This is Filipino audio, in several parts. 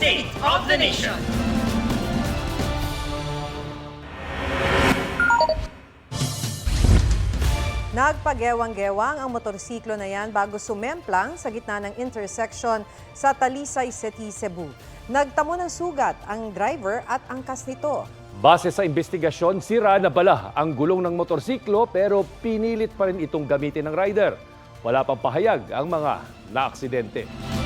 State of the Nation. Nagpagewang-gewang ang motorsiklo na yan bago sumemplang sa gitna ng intersection sa Talisay City, Cebu. Nagtamo ng sugat ang driver at angkas nito. Base sa investigasyon, sira na bala ang gulong ng motorsiklo pero pinilit pa rin itong gamitin ng rider. Wala pang pahayag ang mga naaksidente.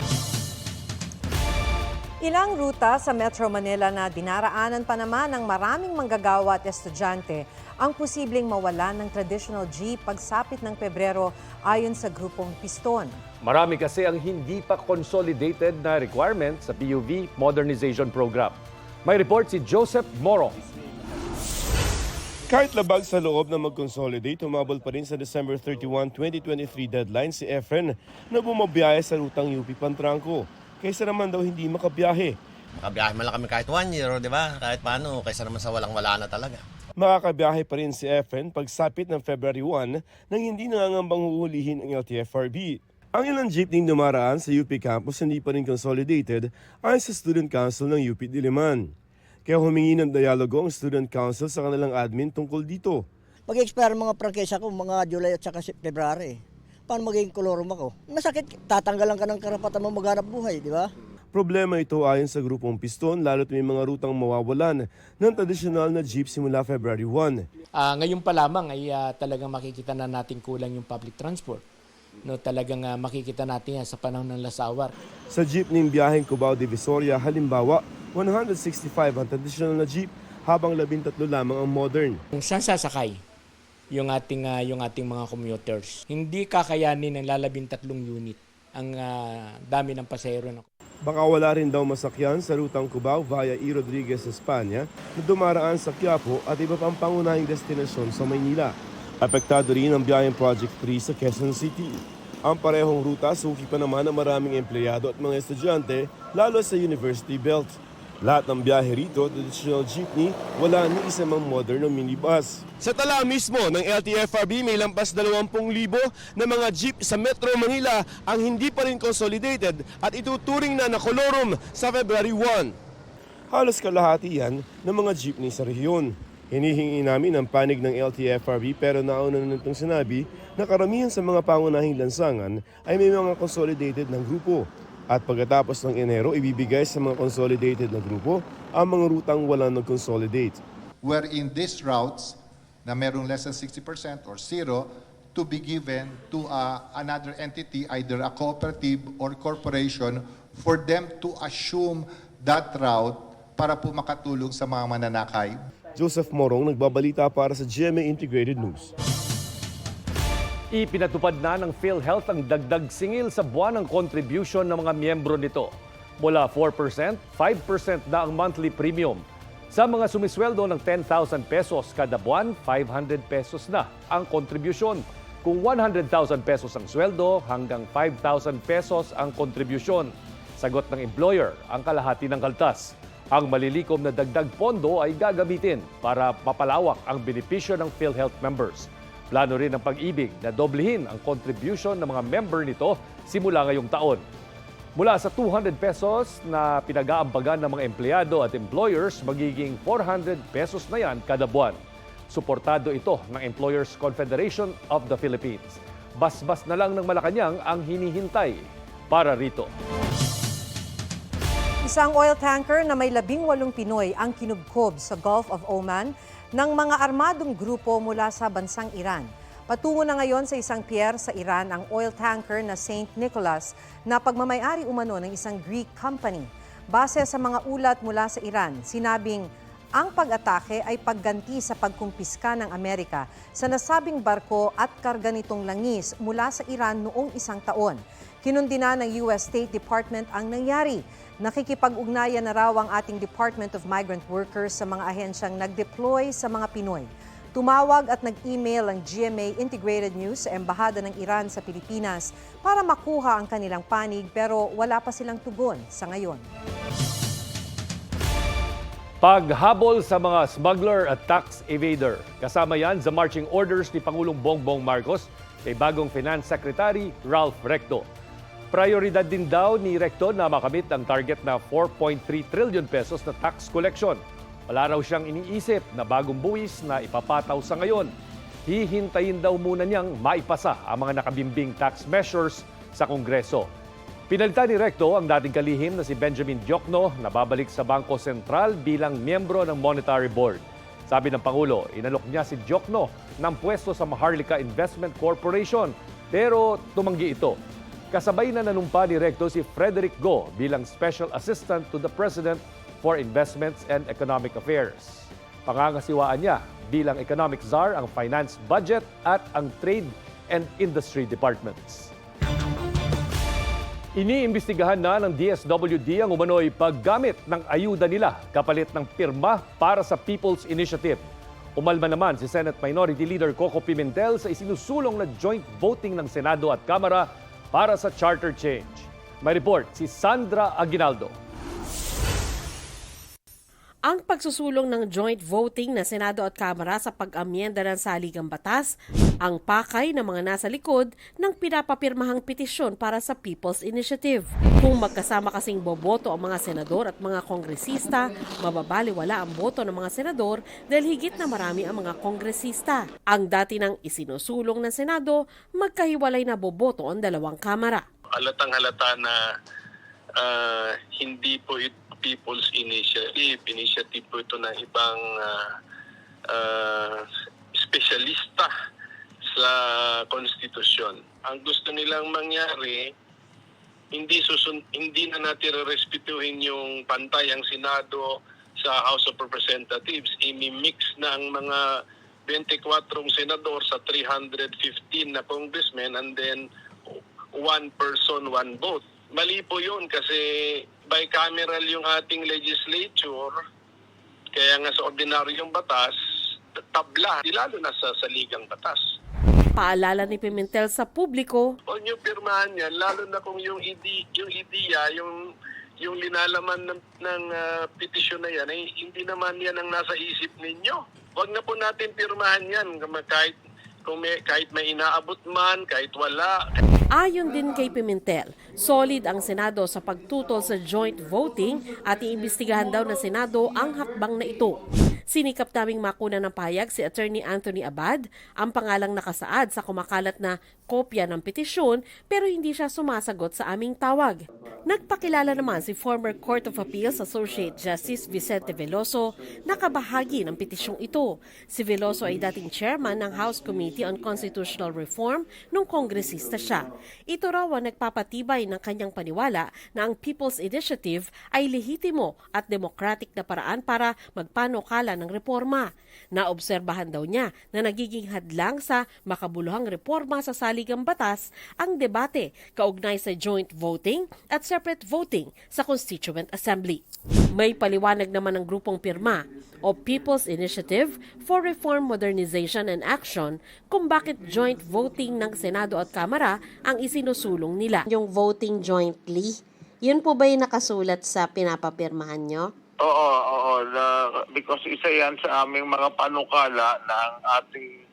Ilang ruta sa Metro Manila na dinaraanan pa naman ng maraming manggagawa at estudyante ang posibleng mawalan ng traditional jeep pagsapit ng Pebrero ayon sa grupong Piston. Marami kasi ang hindi pa consolidated na requirement sa PUV Modernization Program. May report si Joseph Moro. Kahit labag sa loob na mag-consolidate, humabol pa rin sa December 31, 2023 deadline si Efren na bumabiyahe sa rutang UP Pantranco. Kaysa naman daw hindi makabiyahe. Makabiyahe man lang kami kahit one year, di ba? Kahit paano, kaysa naman sa walang-wala na talaga. Makakabiyahe pa rin si Efren pagsapit ng February 1 nang hindi nangangambang huhulihin ang LTFRB. Ang ilang jeepney dumaraan sa UP campus hindi pa rin consolidated ayon sa Student Council ng UP Diliman. Kaya humingi ng dialogo ang Student Council sa kanilang admin tungkol dito. Mag-expire mga prangkesa ko mga July at saka February. Paano magiging kolorum ako? Masakit, tatanggalan ka ng karapatan mo maghanap buhay, di ba? Problema ito ayon sa grupong Piston lalo't may mga rutang mawawalan ng tradisyonal na jeep simula February 1. Ah, ngayon pa lamang ay ah, talagang makikita na natin kulang yung public transport. No, talagang ah, makikita natin yan sa panahon ng lasawar. Sa jeepney biyaheng Cubao Divisoria, halimbawa, 165 ang tradisyonal na jeep habang 13 lamang ang modern. Kung saan sasakay yung ating ah, yung ating mga commuters, hindi kakayanin ng lalabing tatlong unit ang ah, dami ng pasahero na Baka wala rin daw masakyan sa rutang Cubao via E. Rodriguez, Espanya na dumaraan sa Quiapo at iba pang pangunahing destinasyon sa Maynila. Apektado rin ang biyaheng Project 3 sa Quezon City. Ang parehong ruta suki pa naman ng maraming empleyado at mga estudyante lalo sa University Belt. Lahat ng biyahe rito, traditional jeepney, wala ni isa mang modern na minibus. Sa tala mismo ng LTFRB, may lampas 20,000 na mga jeep sa Metro Manila ang hindi pa rin consolidated at ituturing na na kolorum sa February 1. Halos kalahati yan ng mga jeepney sa rehiyon. Hinihingi namin ang panig ng LTFRB pero nauna na nitong sinabi na karamihan sa mga pangunahing lansangan ay may mga consolidated ng grupo. At pagkatapos ng Enero, ibibigay sa mga consolidated na grupo ang mga rutang walang nag-consolidate. wherein these routes na merong less than 60% or zero to be given to uh, another entity, either a cooperative or corporation, for them to assume that route para po makatulong sa mga mananakay. Joseph Morong nagbabalita para sa GMA Integrated News. Ipinatupad na ng PhilHealth ang dagdag singil sa buwan ng contribution ng mga miyembro nito. Mula 4%, 5% na ang monthly premium. Sa mga sumisweldo ng 10,000 pesos kada buwan, 500 pesos na ang contribution. Kung 100,000 pesos ang sweldo, hanggang 5,000 pesos ang contribution. Sagot ng employer ang kalahati ng kaltas. Ang malilikom na dagdag pondo ay gagamitin para mapalawak ang benepisyo ng PhilHealth members. Plano rin ng pag-ibig na doblehin ang contribution ng mga member nito simula ngayong taon. Mula sa 200 pesos na pinag-aambagan ng mga empleyado at employers, magiging 400 pesos na yan kada buwan. Suportado ito ng Employers Confederation of the Philippines. Basbas na lang ng Malacanang ang hinihintay para rito. Isang oil tanker na may labing walong Pinoy ang kinubkob sa Gulf of Oman ng mga armadong grupo mula sa bansang Iran. Patungo na ngayon sa isang pier sa Iran ang oil tanker na St. Nicholas na pagmamayari umano ng isang Greek company. Base sa mga ulat mula sa Iran, sinabing ang pag-atake ay pagganti sa pagkumpiska ng Amerika sa nasabing barko at karga nitong langis mula sa Iran noong isang taon. Kinundina ng US State Department ang nangyari. Nakikipag-ugnayan na raw ang ating Department of Migrant Workers sa mga ahensyang nag-deploy sa mga Pinoy. Tumawag at nag-email ang GMA Integrated News sa Embahada ng Iran sa Pilipinas para makuha ang kanilang panig pero wala pa silang tugon sa ngayon. Paghabol sa mga smuggler at tax evader. Kasama yan sa marching orders ni Pangulong Bongbong Marcos kay bagong Finance Secretary Ralph Recto. Prioridad din daw ni Recto na makamit ang target na 4.3 trillion pesos na tax collection. Wala raw siyang iniisip na bagong buwis na ipapataw sa ngayon. Hihintayin daw muna niyang maipasa ang mga nakabimbing tax measures sa Kongreso. Pinalitan ni Recto ang dating kalihim na si Benjamin Diokno na babalik sa Bangko Sentral bilang miyembro ng Monetary Board. Sabi ng Pangulo, inalok niya si Diokno ng pwesto sa Maharlika Investment Corporation pero tumanggi ito. Kasabay na nanumpa ni Recto si Frederick Go bilang Special Assistant to the President for Investments and Economic Affairs. Pangangasiwaan niya bilang Economic Czar ang Finance Budget at ang Trade and Industry Departments. Iniimbestigahan na ng DSWD ang umano'y paggamit ng ayuda nila kapalit ng pirma para sa People's Initiative. Umalma naman si Senate Minority Leader Coco Pimentel sa isinusulong na joint voting ng Senado at Kamara para sa charter change. May report si Sandra Aguinaldo. ang pagsusulong ng joint voting na Senado at Kamara sa pag-amyenda ng saligang batas ang pakay ng mga nasa likod ng pinapapirmahang petisyon para sa People's Initiative. Kung magkasama kasing boboto ang mga senador at mga kongresista, mababaliwala ang boto ng mga senador dahil higit na marami ang mga kongresista. Ang dati ng isinusulong ng Senado, magkahiwalay na boboto ang dalawang kamara. halatang halata na ah, hindi po ito People's Initiative. Initiative po ito ng ibang ah, ah, espesyalista sa konstitusyon. Ang gusto nilang mangyari, hindi susun hindi na natin respetuhin yung pantay ang Senado sa House of Representatives. Imi-mix na ang mga 24 senador sa 315 na congressmen and then one person, one vote. Mali po yun kasi bicameral yung ating legislature. Kaya nga sa ordinaryong batas, tabla, lalo na sa saligang batas. Paalala ni Pimentel sa publiko, Huwag niyo pirmahan yan, lalo na kung yung, ide, yung ideya, yung yung linalaman ng, ng ah, petisyon na yan, ay hindi naman yan ang nasa isip ninyo. Huwag na po natin pirmahan yan kahit, kung may, kahit may inaabot man, kahit wala. Ayon din kay Pimentel, solid ang Senado sa pagtutol sa joint voting at iimbestigahan daw ng Senado ang hakbang na ito. Sinikap naming makuna ng payag si Attorney Anthony Abad, ang pangalang nakasaad sa kumakalat na kopya ng petisyon pero hindi siya sumasagot sa aming tawag. Nagpakilala naman si former Court of Appeals Associate Justice Vicente Veloso na kabahagi ng petisyong ito. Si Veloso ay dating chairman ng House Committee on Constitutional Reform nung kongresista siya. Ito raw ang nagpapatibay ng kanyang paniwala na ang People's Initiative ay lehitimo at democratic na paraan para magpanukala ng reforma. Naobserbahan daw niya na nagiging hadlang sa makabuluhang reforma sa saligang batas ang debate kaugnay sa joint voting at separate voting sa Constituent Assembly. May paliwanag naman ng grupong pirma o People's Initiative for Reform, Modernization and Action kung bakit joint voting ng Senado at Kamara ang isinusulong nila. yung voting jointly, yun po ba yung nakasulat sa pinapapirmahan nyo? Oo, oo. Na, because isa yan sa aming mga panukala na ang ating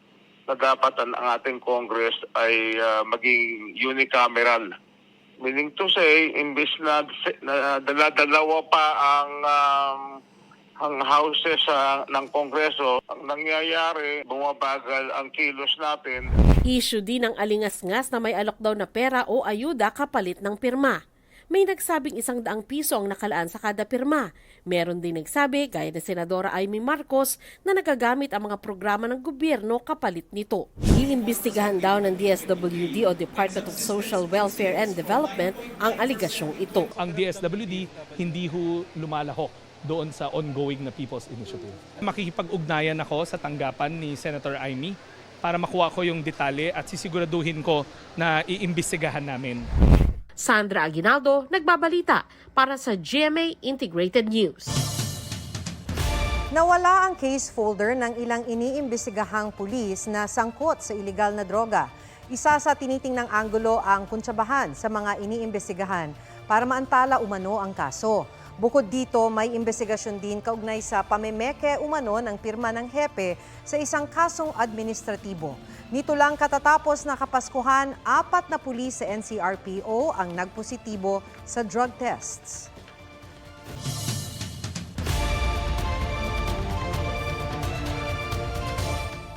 na dapat ang ating Congress ay ah, maging unicameral. Meaning to say, imbis na, na dala-dalawa pa ang um, ang houses sa ng Kongreso, ang nangyayari, bumabagal ang kilos natin. Issue din ang alingas-ngas na may alok daw na pera o ayuda kapalit ng pirma. May nagsabing isang daang piso ang nakalaan sa kada pirma. Meron din nagsabi, gaya ni Senadora Amy Marcos, na nagagamit ang mga programa ng gobyerno kapalit nito. Iimbestigahan daw ng DSWD o Department of Social Welfare and Development ang aligasyong ito. ang DSWD hindi ho lumalahok doon sa ongoing na People's Initiative. Makikipag-ugnayan ako sa tanggapan ni Senator Amy para makuha ko yung detalye at sisiguraduhin ko na iimbestigahan namin. Sandra Aguinaldo, nagbabalita para sa GMA Integrated News. Nawala ang case folder ng ilang iniimbestigahang pulis na sangkot sa ilegal na droga. Isa sa tinitingnang anggulo ang kuntsabahan sa mga iniimbestigahan para maantala umano ang kaso. Bukod dito, may investigasyon din kaugnay sa pamemeke umano ng pirma ng hepe sa isang kasong administratibo. Nito lang katatapos na kapaskuhan, apat na pulis sa NCRPO ang nagpositibo sa drug tests.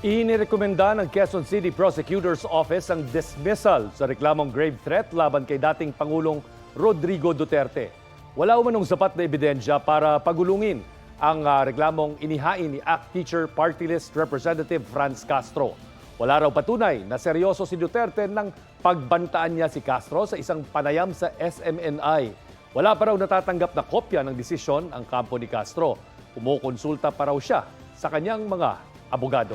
Inirekomenda ng Quezon City Prosecutor's Office ang dismissal sa reklamong grave threat laban kay dating Pangulong Rodrigo Duterte. Wala umanong sapat na ebidensya para pagulungin ang ah, reklamong inihain ni ACT Teacher Party List Representative Franz Castro. Wala raw patunay na seryoso si Duterte nang pagbantaan niya si Castro sa isang panayam sa SMNI. Wala pa raw natatanggap na kopya ng desisyon ang kampo ni Castro. Kumukonsulta pa raw siya sa kanyang mga abogado.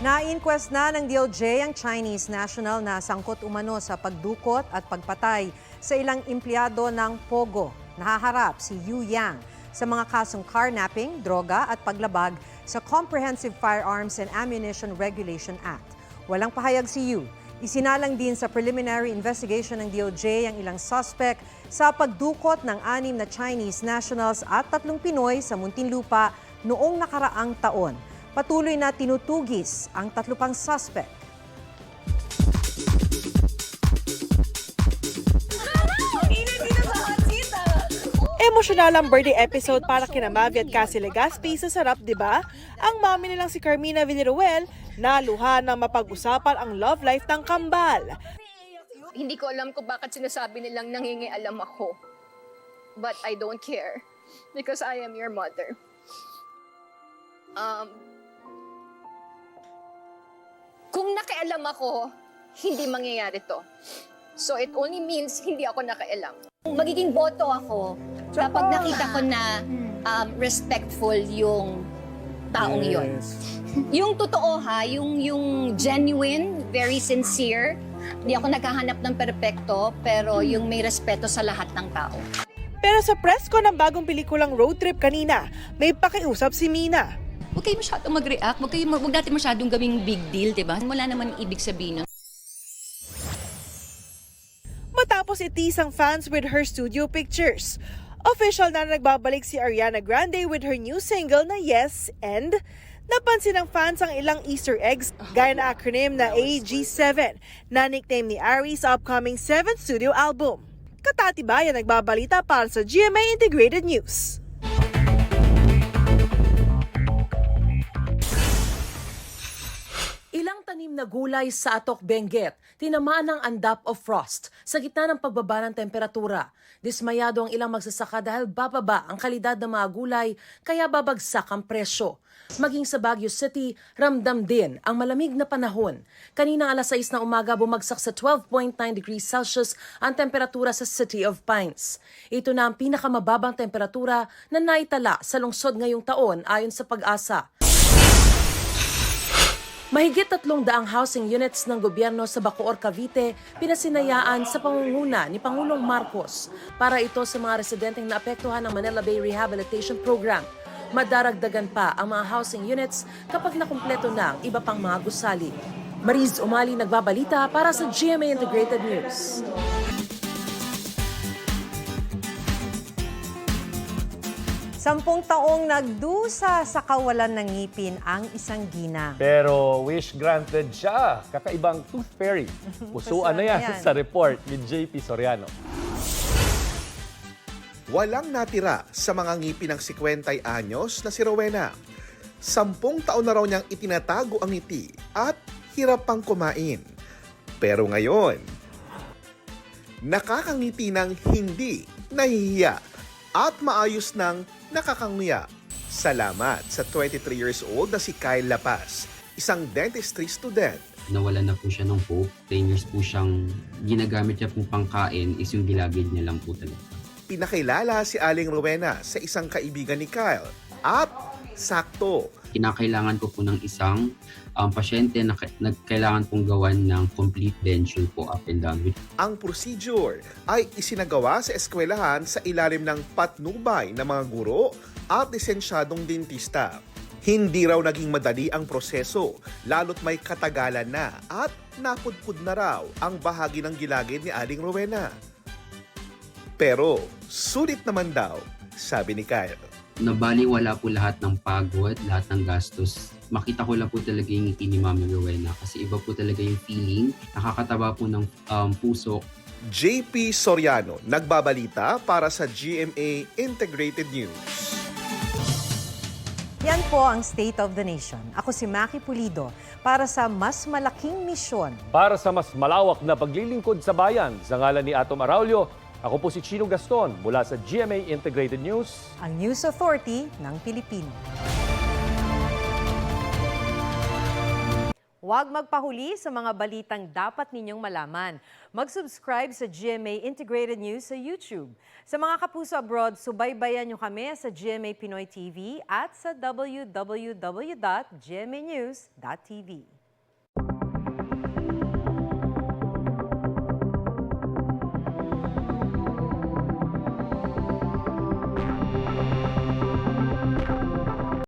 Na-inquest na ng DOJ ang Chinese national na sangkot umano sa pagdukot at pagpatay sa ilang empleyado ng Pogo. Nahaharap si Yu Yang sa mga kasong carnapping, droga at paglabag sa Comprehensive Firearms and Ammunition Regulation Act. Walang pahayag si Yu. Isinalang din sa preliminary investigation ng DOJ ang ilang suspect sa pagdukot ng anim na Chinese nationals at tatlong Pinoy sa Muntinlupa noong nakaraang taon. Patuloy na tinutugis ang tatlo pang suspect. Emosyonal ang birthday episode para kina Mavi at Cassie Legaspi sa Sarap, di ba? Ang mami nilang si Carmina Villaruel na luha ng mapag-usapan ang love life ng kambal. Hindi ko alam kung bakit sinasabi nilang nangingialam ako. But I don't care. Because I am your mother. Um, kung nakialam ako, hindi mangyayari to. So it only means hindi ako nakialam. Magiging boto ako kapag nakita ko na um, respectful yung taong yon. Yung totoo ha, yung, yung genuine, very sincere, hindi ako naghahanap ng perpekto, pero yung may respeto sa lahat ng tao. Pero sa press ko ng bagong pelikulang road trip kanina, may pakiusap si Mina. Huwag kayo masyadong mag-react, huwag, kayo, huwag natin masyadong gawing big deal, di ba? Wala naman ibig sabihin nun. Matapos itis ang fans with her studio pictures. Official na nagbabalik si Ariana Grande with her new single na Yes and Napansin ng fans ang ilang Easter eggs gaya na acronym na AG7 na nickname ni Ari sa upcoming 7th studio album. Katatibayan nagbabalita para sa GMA Integrated News. Ilang tanim na gulay sa Atok Benguet, tinamaan ng andap of frost sa gitna ng pagbaba ng temperatura. Dismayado ang ilang magsasaka dahil bababa ang kalidad ng mga gulay kaya babagsak ang presyo. Maging sa Baguio City, ramdam din ang malamig na panahon. Kanina alas 6 na umaga bumagsak sa 12.9 degrees Celsius ang temperatura sa City of Pines. Ito na ang pinakamababang temperatura na naitala sa lungsod ngayong taon ayon sa pag-asa. Mahigit tatlong daang housing units ng gobyerno sa Bacoor, Cavite pinasinayaan sa pangunguna ni Pangulong Marcos para ito sa mga residenteng naapektuhan ng Manila Bay Rehabilitation Program. Madaragdagan pa ang mga housing units kapag nakumpleto na ang iba pang mga gusali. Mariz Umali nagbabalita para sa GMA Integrated News. Sampung taong nagdusa sa kawalan ng ngipin ang isang ginang. Pero wish granted siya. Kakaibang tooth fairy. Pusuan na yan na yan. sa report ni JP Soriano. Walang natira sa mga ngipin ng 50 anyos na si Rowena. Sampung taon na raw niyang itinatago ang ngiti at hirap pang kumain. Pero ngayon, nakakangiti ng hindi nahihiya at maayos ng nakakanguya. Salamat sa 23 years old na si Kyle Lapas, isang dentistry student. Nawala na po siya ng hope. 10 years po siyang ginagamit niya pong pangkain is yung gilagid niya lang po talaga. Pinakilala si Aling Rowena sa isang kaibigan ni Kyle at sakto Kinakailangan ko po ng isang um, pasyente na ka- nagkailangan pong gawan ng complete denture po up and down. Ang procedure ay isinagawa sa eskwelahan sa ilalim ng patnubay ng mga guro at lisensyadong dentista. Hindi raw naging madali ang proseso, lalo't may katagalan na at napudpud na raw ang bahagi ng gilagid ni Aling Rowena. Pero sulit naman daw, sabi ni Kyle. Nabaliwala po lahat ng pagod, lahat ng gastos. Makita ko lang po talaga yung ngiti ni Mami Rowena kasi iba po talaga yung feeling. Nakakataba po ng um, puso JP Soriano, nagbabalita para sa GMA Integrated News. Yan po ang State of the Nation. Ako si Maki Pulido para sa mas malaking misyon. Para sa mas malawak na paglilingkod sa bayan, sa ngalan ni Atom Araulio, ako po si Chino Gaston mula sa GMA Integrated News. Ang News Authority ng Pilipino. Huwag magpahuli sa mga balitang dapat ninyong malaman. Mag-subscribe sa GMA Integrated News sa YouTube. Sa mga kapuso abroad, subaybayan nyo kami sa GMA Pinoy TV at sa www.gmanews.tv.